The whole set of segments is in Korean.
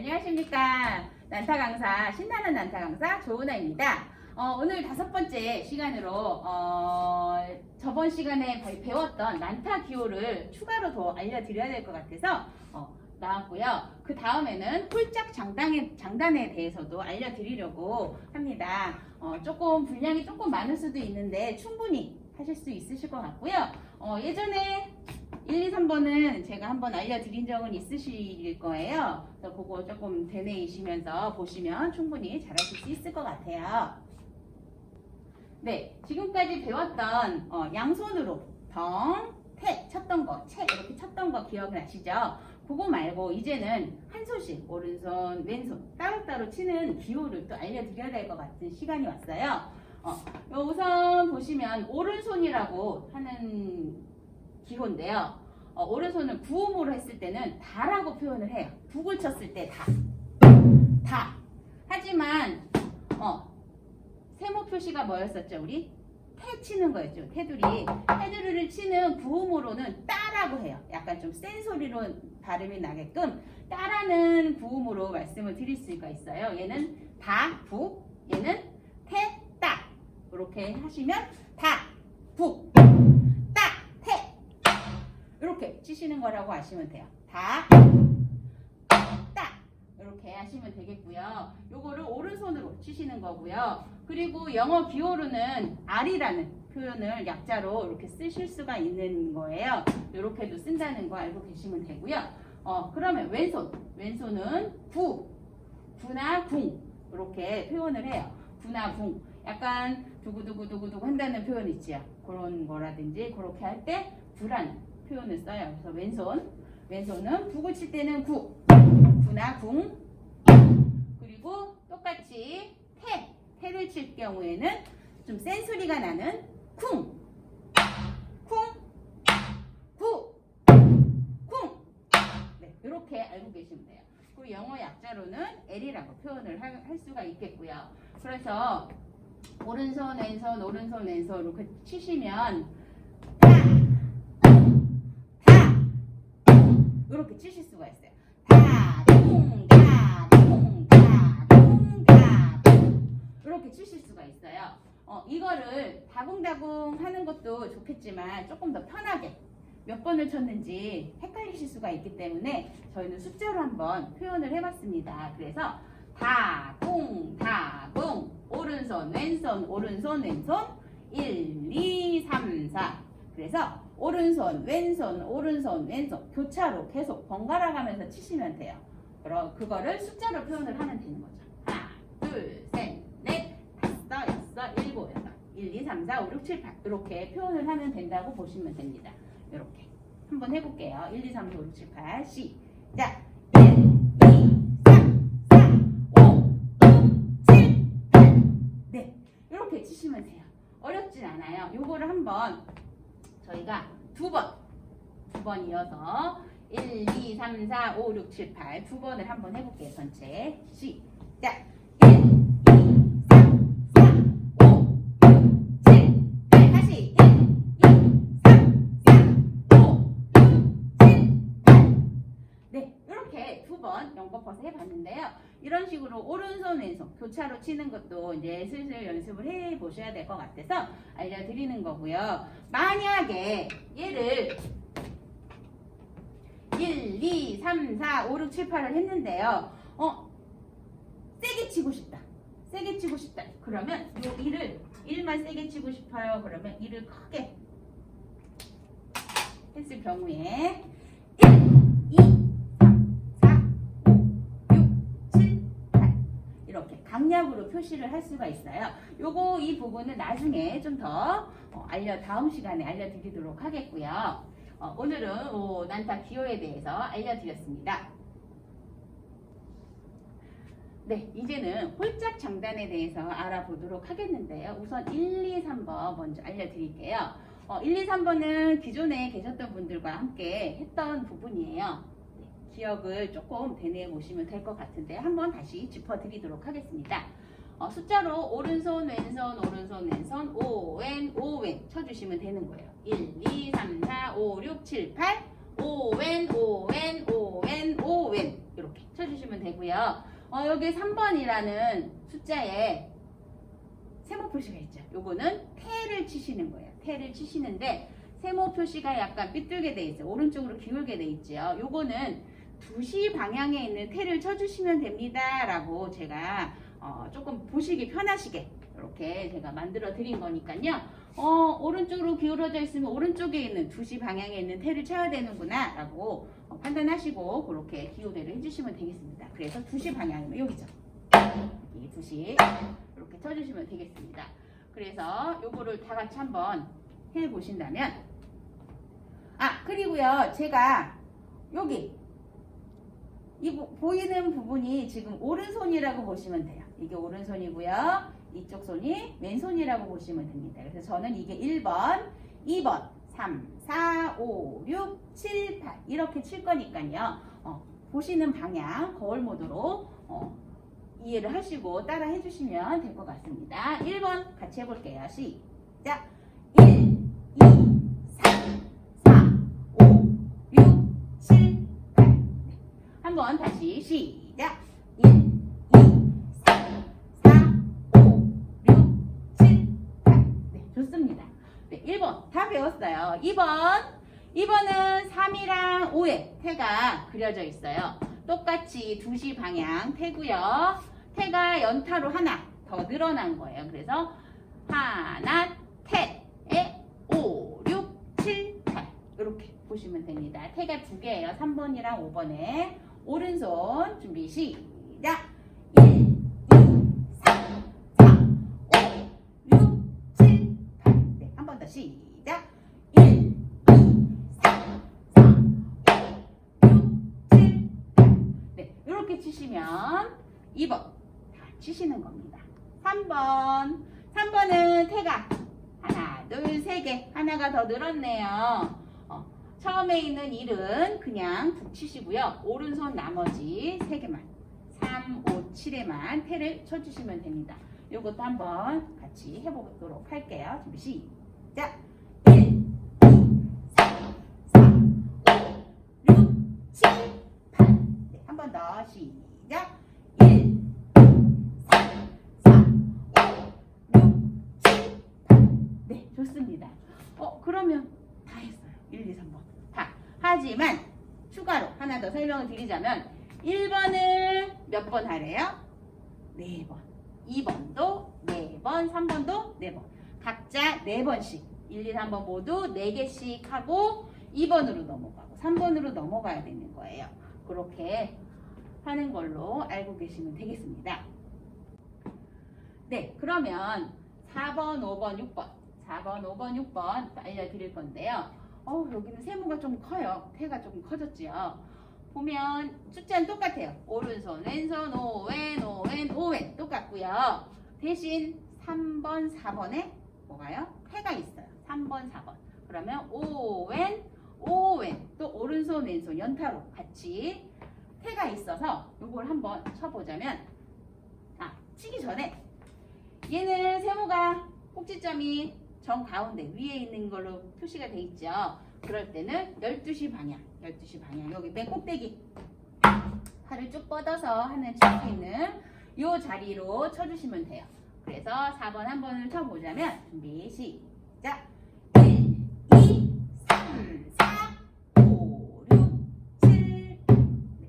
안녕하십니까. 난타 강사, 신나는 난타 강사 조은아입니다. 어, 오늘 다섯 번째 시간으로, 어, 저번 시간에 배- 배웠던 난타 기호를 추가로 더 알려드려야 될 것 같아서, 어, 나왔고요. 그 다음에는 홀짝 장단에, 장단에 대해서도 알려드리려고 합니다. 어, 조금 분량이 조금 많을 수도 있는데 충분히 하실 수 있으실 것 같고요. 어, 예전에 1, 2, 3번은 제가 한번 알려드린 적은 있으실 거예요. 그래서 그거 조금 되뇌이시면서 보시면 충분히 잘하실 수 있을 것 같아요. 네, 지금까지 배웠던 어, 양손으로 덩, 태 쳤던 거, 채 이렇게 쳤던 거 기억나시죠? 그거 말고 이제는 한 손씩 오른손, 왼손 따로따로 치는 기호를 또 알려드려야 될 것 같은 시간이 왔어요. 어, 우선 보시면 오른손이라고 하는 기호인데요. 어, 오른손을 구음으로 했을 때는 다라고 표현을 해요. 북을 쳤을 때 다. 다. 하지만 어, 세모 표시가 뭐였었죠, 우리? 태 치는 거였죠. 테두리. 테두리를 치는 구음으로는 따라고 해요. 약간 좀 센 소리로 발음이 나게끔 따라는 구음으로 말씀을 드릴 수가 있어요. 얘는 다, 북. 얘는 태, 따. 이렇게 하시면 다, 북. 이렇게 치시는 거라고 하시면 돼요. 다, 따. 이렇게 하시면 되겠고요. 요거를 오른손으로 치시는 거고요. 그리고 영어 기호로는 R이라는 표현을 약자로 이렇게 쓰실 수가 있는 거예요. 이렇게도 쓴다는 거 알고 계시면 되고요. 어, 그러면 왼손. 왼손은 구, 구나 궁. 이렇게 표현을 해요. 구나 궁. 약간 두구두구두구두구 한다는 표현 있지요. 그런 거라든지 그렇게 할 때 구라는 표현을 써요. 그래서 왼손. 왼손은 북을 칠 때는 구. 구나 궁. 그리고 똑같이 태. 태를 칠 경우에는 좀 센 소리가 나는 쿵. 쿵. 구. 쿵. 네, 이렇게 알고 계시면 돼요. 그리고 영어 약자로는 L이라고 표현을 할, 할 수가 있겠고요. 그래서 오른손 왼손 오른손 왼손 이렇게 치시면 이렇게 치실 수가 있어요. 다, 동, 다, 동, 다, 동, 다, 이렇게 치실 수가 있어요. 어, 이거를 다궁다궁 하는 것도 좋겠지만 조금 더 편하게 몇 번을 쳤는지 헷갈리실 수가 있기 때문에 저희는 숫자로 한번 표현을 해봤습니다. 그래서 다궁 오른손 왼손 오른손 왼손 1, 2, 3, 4 그래서 오른손 왼손 오른손 왼손 교차로 계속 번갈아 가면서 치시면 돼요. 그럼 그거를 숫자로 표현을 하면 되는 거죠. 하나, 둘, 셋, 넷, 다섯, 여섯, 일곱, 여덟, 1, 2, 3, 4, 5, 6, 7, 8 이렇게 표현을 하면 된다고 보시면 됩니다. 이렇게 한번 해볼게요. 1, 2, 3, 4, 5, 6, 7, 8 시작 1, 2, 3, 4, 5, 6, 7, 8 네, 이렇게 치시면 돼요. 어렵진 않아요. 요거를 한번 저희가 두 번, 두 번 이어서 1, 2, 3, 4, 5, 6, 7, 8 두 번을 한번 해볼게요. 전체 시작 1, 식으로 오른손 왼손 교차로 치는 것도 이제 슬슬 연습을 해 보셔야 될 것 같아서 알려드리는 거고요. 만약에 얘를 1, 2, 3, 4, 5, 6, 7, 8을 했는데요. 어, 세게 치고 싶다. 세게 치고 싶다. 그러면 요 1을 1만 세게 치고 싶어요. 그러면 1을 크게 했을 경우에 강약으로 표시를 할 수가 있어요. 요거 이 부분은 나중에 좀 더 알려 다음 시간에 알려드리도록 하겠고요. 어, 오늘은 오, 난타 기호에 대해서 알려드렸습니다. 네, 이제는 홀짝 장단에 대해서 알아보도록 하겠는데요. 우선 1, 2, 3번 먼저 알려드릴게요. 어, 1, 2, 3번은 기존에 계셨던 분들과 함께 했던 부분이에요. 네, 기억을 조금 되뇌어 보시면 될 것 같은데 한번 다시 짚어드리도록 하겠습니다. 어, 숫자로 오른손, 왼손, 오른손, 왼손, 오왼, 오왼 쳐주시면 되는 거예요. 1, 2, 3, 4, 5, 6, 7, 8 오왼, 오왼, 오왼, 오왼 이렇게 쳐주시면 되고요. 어, 여기 3번이라는 숫자에 세모 표시가 있죠. 요거는 태를 치시는 거예요. 태를 치시는데 세모 표시가 약간 삐뚤게 돼 있어요. 오른쪽으로 기울게 돼 있죠. 요거는 2시 방향에 있는 태를 쳐주시면 됩니다. 라고 제가 어, 조금 보시기 편하시게 이렇게 제가 만들어 드린 거니까요. 어, 오른쪽으로 기울어져 있으면 오른쪽에 있는 2시 방향에 있는 태를 쳐야 되는구나 라고 어, 판단하시고 그렇게 기호대를 해주시면 되겠습니다. 그래서 2시 방향이면 여기죠. 이 2시 이렇게 쳐주시면 되겠습니다. 그래서 요거를 다 같이 한번 해 보신다면 아 그리고요 제가 여기 이 보- 보이는 부분이 지금 오른손이라고 보시면 돼요. 이게 오른손이고요. 이쪽 손이 왼손이라고 보시면 됩니다. 그래서 저는 이게 1번, 2번, 3, 4, 5, 6, 7, 8 이렇게 칠 거니까요. 어, 보시는 방향 거울 모드로 어, 이해를 하시고 따라 해주시면 될 것 같습니다. 1번 같이 해볼게요. 시작! 번 다시 시작! 1, 2, 3, 4, 5, 6, 7, 8 네, 좋습니다. 네, 1번 다 배웠어요. 2번 2번은 3이랑 5에 태가 그려져 있어요. 똑같이 2시 방향 태고요. 태가 연타로 하나 더 늘어난 거예요. 그래서 하나 태에 5, 6, 7, 8 이렇게 보시면 됩니다. 태가 두 개예요. 3번이랑 5번에 오른손 준비 시작. 1, 2, 3, 4, 5, 6, 7, 8 네, 한 번 더 시작. 1, 2, 3, 4, 5, 6, 7, 8 네, 이렇게 치시면 2번 다 치시는 겁니다. 3번. 3번은 태가. 하나 둘 세 개. 하나가 더 늘었네요. 어, 처음에 있는 1은 그냥 툭 치시고요. 오른손 나머지 세 개만 3, 5, 7에만 태를 쳐주시면 됩니다. 이것도 한번 같이 해보도록 할게요. 준비 시작! 1, 2, 3, 4, 5, 6, 7, 8 네, 한 번 더 시작 더 설명을 드리자면 1번을 몇 번 하래요? 4번. 2번도 4번, 3번도 4번. 각자 4번씩. 1, 2, 3번 모두 4개씩 하고 2번으로 넘어가고 3번으로 넘어가야 되는 거예요. 그렇게 하는 걸로 알고 계시면 되겠습니다. 네, 그러면 4번, 5번, 6번. 4번, 5번, 6번 알려드릴 건데요. 어, 여기는 세모가 좀 커요. 태가 조금 커졌지요. 보면 숫자는 똑같아요. 오른손, 왼손, 오왼, 오왼, 오왼 똑같고요. 대신 3번, 4번에 뭐가요? 태가 있어요. 3번, 4번. 그러면 오왼, 오왼 또 오른손, 왼손 연타로 같이 태가 있어서 이걸 한번 쳐보자면 아, 치기 전에 얘는 세모가 꼭지점이 정 가운데 위에 있는 걸로 표시가 돼 있죠. 그럴 때는 12시 방향, 12시 방향 여기 맨 꼭대기 팔을 쭉 뻗어서 하는 칠수 있는 요 자리로 쳐주시면 돼요. 그래서 4번 한 번을 쳐보자면 준비 시작 1, 2, 3, 4, 5, 6, 7 네,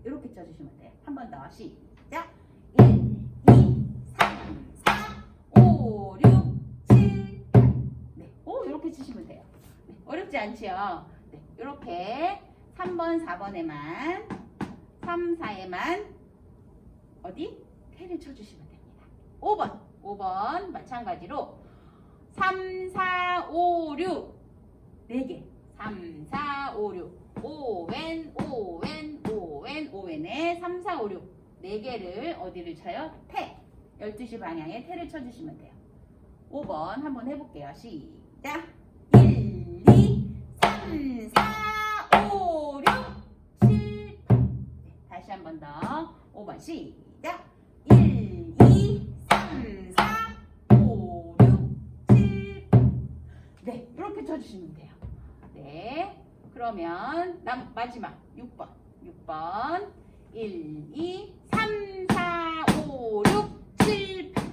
이렇게 쳐주시면 돼요. 한 번 더 시작 1, 2, 3, 4, 5, 6, 7, 8 네, 오 이렇게 치시면 돼요. 네, 어렵지 않지요? 네, 이렇게 3번, 4번에만 3, 4에만 어디? 태를 쳐주시면 됩니다. 5번, 5번 마찬가지로 3, 4, 5, 6 4개 3, 4, 5, 6 5웬, 5웬, 5웬, 5웬에 3, 4, 5, 6 4개를 어디를 쳐요? 태 12시 방향에 태를 쳐주시면 돼요. 5번 한번 해볼게요. 시작 1, 2, 3, 4, 다시 한번더 5번 시작 1, 2, 3, 4, 5, 6, 7, 8 네, 이렇게 쳐주시면 돼요. 네, 그러면 남, 마지막 6번 6번 1, 2, 3, 4, 5, 6, 7, 8.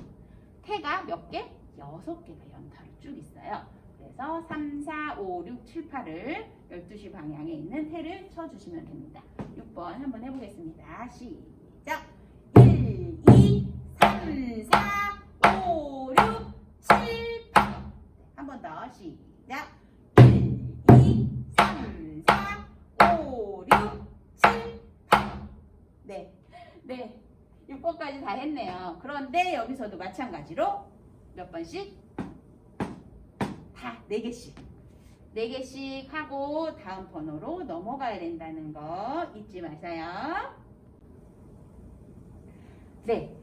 태가 몇 개? 6개가 연타로 쭉 있어요. 그래서 3, 4, 5, 6, 7, 8을 12시 방향에 있는 태를 쳐주시면 됩니다. 6번 한번 해보겠습니다. 시작! 1, 2, 3, 4, 5, 6, 7, 8. 한번 더 시작! 1, 2, 3, 4, 5, 6, 7, 8. 네. 네. 6번까지 다 했네요. 그런데 여기서도 마찬가지로 몇 번씩? 다 4개씩. 4개씩 하고 다음 번호로 넘어가야 된다는 거 잊지 마세요. 네.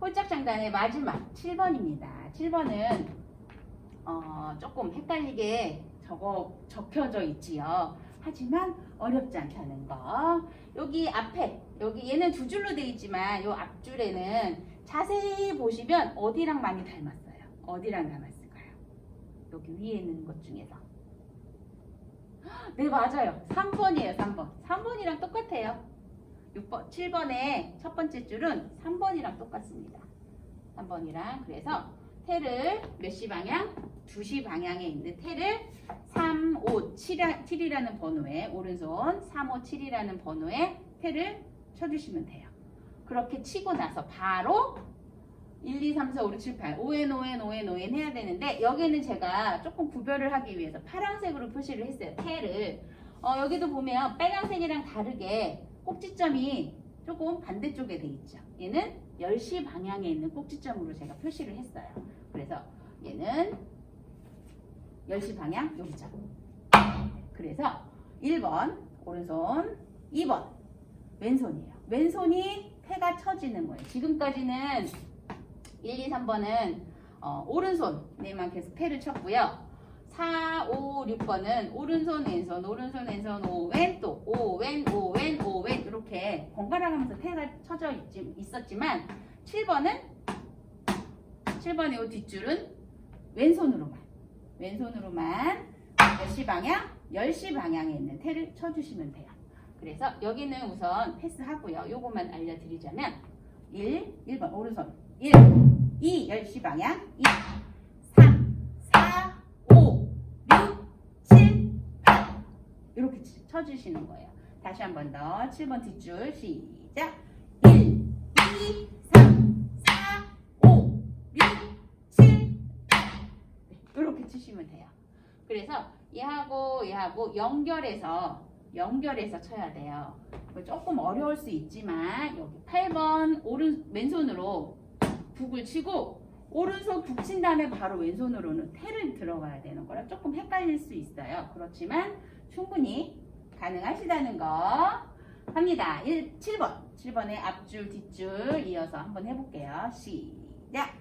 홀짝 장단의 마지막 7번입니다. 7번은 어, 조금 헷갈리게 적어 적혀져 있지요. 하지만 어렵지 않다는 거. 여기 앞에 여기 얘는 두 줄로 되어 있지만 이 앞줄에는 자세히 보시면 어디랑 많이 닮았어요? 어디랑 닮았을까요? 여기 위에 있는 것 중에서. 네 맞아요. 3번이에요. 3번. 3번이랑 똑같아요. 6번, 7번의 첫 번째 줄은 3번이랑 똑같습니다. 3번이랑 그래서 태를 몇 시 방향? 2시 방향에 있는 태를 3, 5, 7, 이라는 번호에 오른손 3, 5, 7이라는 번호에 태를 쳐주시면 돼요. 그렇게 치고 나서 바로 1, 2, 3, 4, 5, 6, 7, 8 5N, 5N, 5N, 5N 해야 되는데 여기는 제가 조금 구별을 하기 위해서 파란색으로 표시를 했어요. 태를 어, 여기도 보면 빨간색이랑 다르게 꼭지점이 조금 반대쪽에 돼 있죠. 얘는 10시 방향에 있는 꼭지점으로 제가 표시를 했어요. 그래서 얘는 10시 방향 여기죠. 그래서 1번 오른손, 2번 왼손이에요. 왼손이 태가 쳐지는 거예요. 지금까지는 1, 2, 3번은 어, 오른손에만 계속 태를 쳤고요. 4, 5, 6번은 오른손, 왼손, 오른손, 왼손, 오 왼 또 오 왼, 오 왼, 오 왼 이렇게 번갈아 가면서 태가 쳐져 있지, 있었지만 7번은 7번의 이 뒷줄은 왼손으로만 왼손으로만 10시 방향, 10시 방향에 있는 태를 쳐주시면 돼요. 그래서 여기는 우선 패스하고요. 요것만 알려드리자면 1, 1번 오른손 1, 2, 10시 방향 2, 3, 4, 5, 6, 7, 8 이렇게 치- 쳐주시는 거예요. 다시 한 번 더 7번 뒷줄 시작 1, 2, 3, 4, 5, 6, 7, 8 이렇게 치시면 돼요. 그래서 얘하고 얘하고 연결해서 연결해서 쳐야 돼요. 이거 조금 어려울 수 있지만 여기 8번 오른 왼손으로 북을 치고 오른손 북 친 다음에 바로 왼손으로는 태를 들어가야 되는 거라 조금 헷갈릴 수 있어요. 그렇지만 충분히 가능하시다는 거 합니다. 1, 7번. 7번의 앞줄, 뒷줄 이어서 한번 해볼게요. 시작.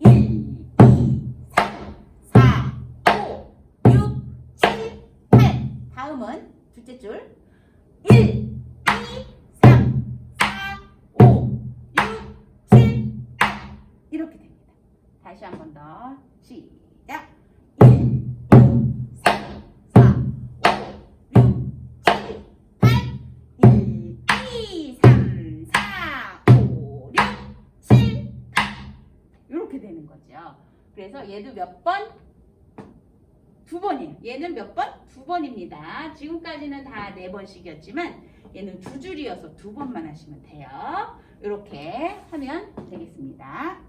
1, 2, 3, 4, 5, 6, 7, 8. 다음은 둘째 줄. 다시 한 번 더. 시작. 1, 2, 3, 4, 5, 6, 7, 8. 1, 2, 3, 4, 5, 6, 7, 8. 이렇게 되는 거죠. 그래서 얘도 몇 번? 두 번이에요. 얘는 몇 번? 두 번입니다. 지금까지는 다 네 번씩이었지만 얘는 두 줄이어서 두 번만 하시면 돼요. 이렇게 하면 되겠습니다.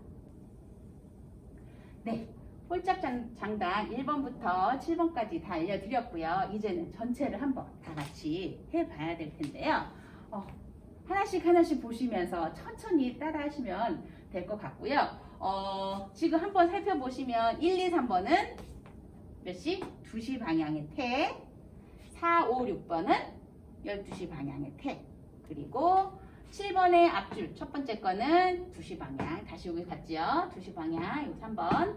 네. 홀짝 장- 장단 1번부터 7번까지 다 알려드렸고요. 이제는 전체를 한번 다 같이 해봐야 될 텐데요. 어, 하나씩 하나씩 보시면서 천천히 따라 하시면 될 것 같고요. 어, 지금 한번 살펴보시면 1, 2, 3번은 몇 시? 2시 방향의 태. 4, 5, 6번은 12시 방향의 태. 그리고 7번의 앞줄 첫 번째 거는 2시 방향. 다시 여기 갔죠? 2시 방향. 요 3번.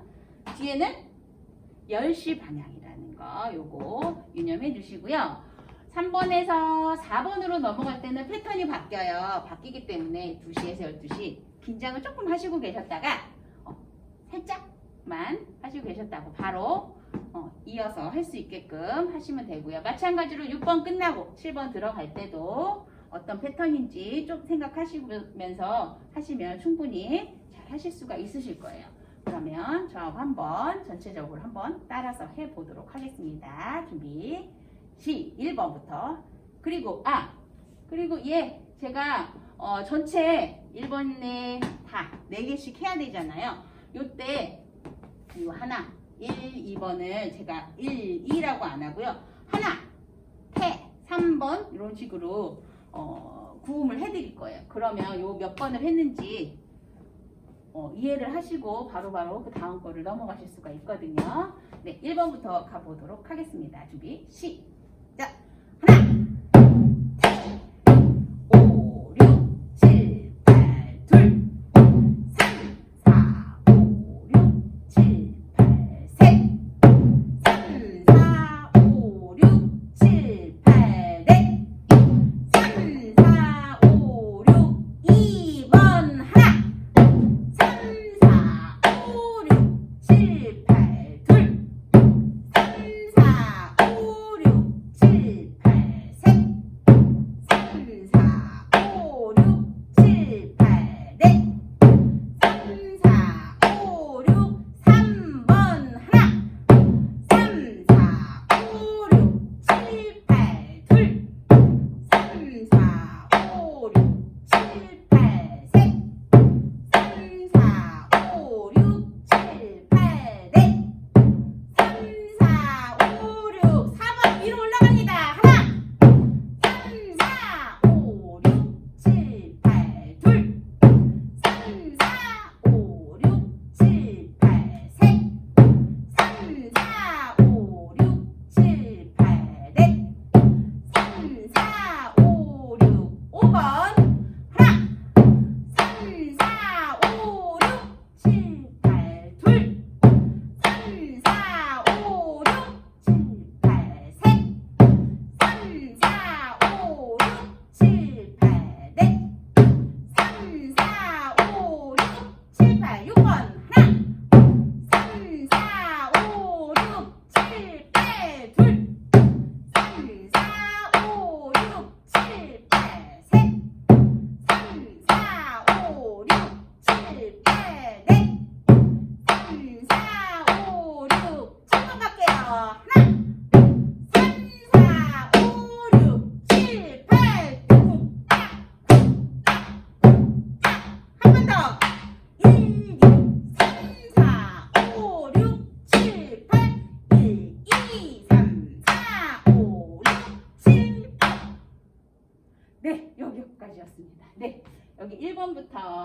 뒤에는 10시 방향이라는 거 요거 유념해 주시고요. 3번에서 4번으로 넘어갈 때는 패턴이 바뀌어요. 바뀌기 때문에 2시에서 12시 긴장을 조금 하시고 계셨다가 어, 살짝만 하시고 계셨다고 바로 어, 이어서 할 수 있게끔 하시면 되고요. 마찬가지로 6번 끝나고 7번 들어갈 때도 어떤 패턴인지 좀 생각하시면서 하시면 충분히 잘 하실 수가 있으실 거예요. 그러면 저하고 한번 전체적으로 한번 따라서 해보도록 하겠습니다. 준비. 시 1번부터 그리고 아 그리고 얘 제가 어, 전체 1번에 다 4개씩 해야 되잖아요. 요때 요 하나 1, 2번을 제가 1, 2라고 안 하고요. 하나, 태, 3번 이런 식으로 어, 구음을 해드릴 거예요. 그러면 요 몇 번을 했는지 어, 이해를 하시고 바로바로 그 다음 거를 넘어가실 수가 있거든요. 네, 1번부터 가보도록 하겠습니다. 준비, 시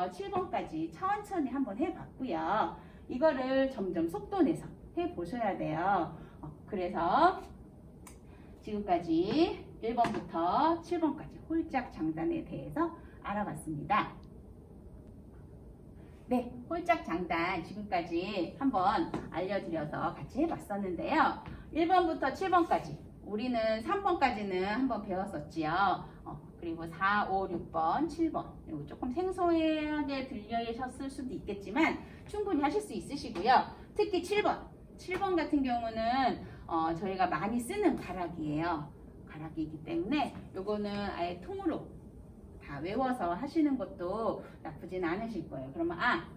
1번부터 7번까지 천천히 한번 해봤고요. 이거를 점점 속도 내서 해보셔야 돼요. 어, 그래서 지금까지 1번부터 7번까지 홀짝 장단에 대해서 알아봤습니다. 네, 홀짝 장단 지금까지 한번 알려드려서 같이 해봤었는데요. 1번부터 7번까지 우리는 3번까지는 한번 배웠었지요. 어, 그리고 4, 5, 6번, 7번 그리고 조금 생소하게 들려셨을 수도 있겠지만 충분히 하실 수 있으시고요. 특히 7번, 7번 같은 경우는 어, 저희가 많이 쓰는 가락이에요. 가락이기 때문에 요거는 아예 통으로 다 외워서 하시는 것도 나쁘진 않으실 거예요. 그러면 아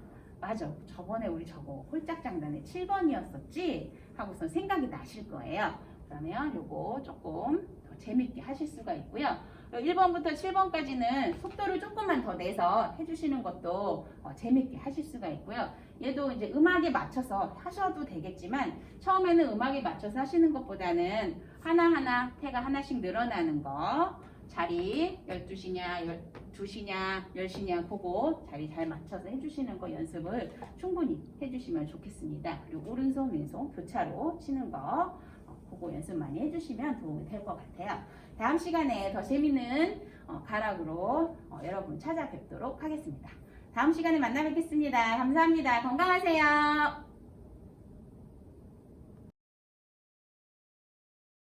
맞아 저번에 우리 저거 홀짝 장단에 7번이었었지 하고서 생각이 나실 거예요. 그러면 요거 조금 더 재밌게 하실 수가 있고요. 1번부터 7번까지는 속도를 조금만 더 내서 해주시는 것도 어, 재밌게 하실 수가 있고요. 얘도 이제 음악에 맞춰서 하셔도 되겠지만 처음에는 음악에 맞춰서 하시는 것보다는 하나하나 태가 하나씩 늘어나는 거 자리 12시냐 12시냐 10시냐 보고 자리 잘 맞춰서 해주시는 거 연습을 충분히 해주시면 좋겠습니다. 그리고 오른손 왼손 교차로 치는 거 어, 그거 연습 많이 해주시면 도움이 될 것 같아요. 다음 시간에 더 재밌는 어, 가락으로 어, 여러분 찾아뵙도록 하겠습니다. 다음 시간에 만나 뵙겠습니다. 감사합니다. 건강하세요.